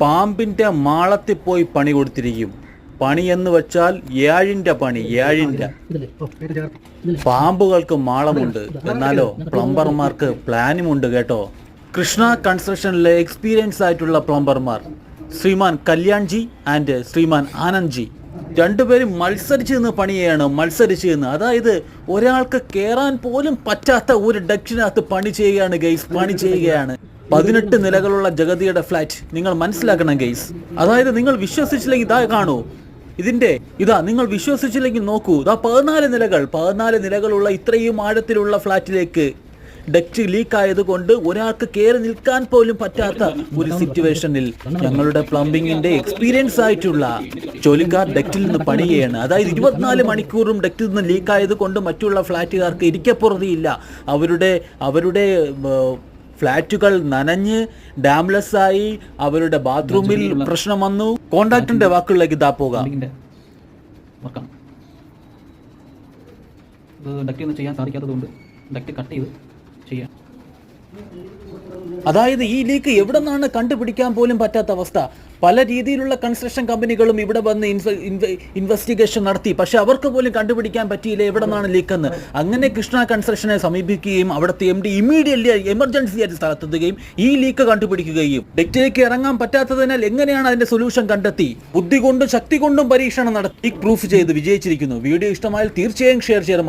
പാമ്പിന്റെ മാളത്തിൽ പോയി പണി കൊടുത്തിരിക്കും. പണി എന്ന് വെച്ചാൽ ഏഴിന്റെ പണി ഏഴിന്റെ പാമ്പുകൾക്ക് മാളമുണ്ട്. എന്നാലോ പ്ലംബർമാർക്ക് പ്ലാനുമുണ്ട് കേട്ടോ. കൃഷ്ണ കൺസ്ട്രക്ഷനിലെ എക്സ്പീരിയൻസ് ആയിട്ടുള്ള പ്ലംബർമാർ. ശ്രീമാൻ കല്യാൺജി ആൻഡ് ശ്രീമാൻ ആനന്ദ്ജി. രണ്ടുപേരും മത്സരിച്ച് നിന്ന് പണിയാണ് മത്സരിച്ച് നിന്ന്. അതായത് ഒരാൾക്ക് കയറാൻ പോലും പറ്റാത്ത ഒരു ഡക്ഷിനകത്ത് പണി ചെയ്യുകയാണ് ഗൈസ്. പണി ചെയ്യുകയാണ്. പതിനെട്ട് നിലകളുള്ള ജഗതിയുടെ ഫ്ലാറ്റ് നിങ്ങൾ മനസ്സിലാക്കണം ഗെയ്സ് അതായത് നിങ്ങൾ വിശ്വസിച്ചില്ലെങ്കിൽ ഇതാ കാണൂ. ഇതിന്റെ ഇതാ നിങ്ങൾ വിശ്വസിച്ചില്ലെങ്കിൽ നോക്കൂ. ഇതാ പതിനാല് നിലകൾ. പതിനാല് നിലകളുള്ള ഇത്രയും ആഴത്തിലുള്ള ഫ്ലാറ്റിലേക്ക് ഡക്റ്റ് ലീക്ക് ആയതുകൊണ്ട് ഒരാൾക്ക് കയറി നിൽക്കാൻ പോലും പറ്റാത്ത ഒരു സിറ്റുവേഷനിൽ ഞങ്ങളുടെ പ്ലംബിങ്ങിന്റെ എക്സ്പീരിയൻസ് ആയിട്ടുള്ള ജോലിക്കാർ ഡക്റ്റിൽ നിന്ന് പണിയുകയാണ്. അതായത് ഇരുപത്തിനാല് മണിക്കൂറും ഡക്റ്റിൽ നിന്ന് ലീക്ക് ആയതുകൊണ്ട് മറ്റുള്ള ഫ്ലാറ്റുകാർക്ക് ഇരിക്കപ്പുറതിയില്ല. അവരുടെ അവരുടെ ഏർ, ഫ്ലാറ്റുകൾ നനഞ്ഞ് ഡാംലെസ് ആയി അവരുടെ ബാത്റൂമിൽ പ്രശ്നം വന്നു. കോണ്ടാക്ടിന്റെ വാക്കുകളിലേക്ക് ഇതാ പോകാം. ബിൽഡിങ്ങിന്റെ വർക്കാണ് ഇത് ഡക്റ്റ് ചെയ്യാൻ സാധിക്കാത്തതുകൊണ്ട് ഡക്റ്റ് കട്ട് ചെയ്ത് ചെയ്യാം. അതായത് ഈ ലീക്ക് എവിടെ നിന്നാണ് കണ്ടുപിടിക്കാൻ പോലും പറ്റാത്ത അവസ്ഥ. പല രീതിയിലുള്ള കൺസ്ട്രക്ഷൻ കമ്പനികളും ഇവിടെ വന്ന് ഇൻവെസ്റ്റിഗേഷൻ നടത്തി. പക്ഷെ അവർക്ക് പോലും കണ്ടുപിടിക്കാൻ പറ്റിയില്ല എവിടെ നിന്നാണ് ലീക്ക് എന്ന്. അങ്ങനെ കൃഷ്ണ കൺസ്ട്രക്ഷനെ സമീപിക്കുകയും അവിടുത്തെ എം ഡി ഇമ്മീഡിയറ്റ്ലി എമർജൻസി ആയിട്ട് സ്ഥലത്തെത്തുകയും ഈ ലീക്ക് കണ്ടുപിടിക്കുകയും. ഡെറ്റിലേക്ക് ഇറങ്ങാൻ പറ്റാത്തതിനാൽ എങ്ങനെയാണ് അതിന്റെ സൊല്യൂഷൻ കണ്ടെത്തി? ബുദ്ധി കൊണ്ടും ശക്തി കൊണ്ടും പരീക്ഷണം നടത്തി. പ്രൂഫ് ചെയ്ത് വിജയിച്ചിരിക്കുന്നു. വീഡിയോ ഇഷ്ടമായാൽ തീർച്ചയായും ഷെയർ ചെയ്യാൻ മടി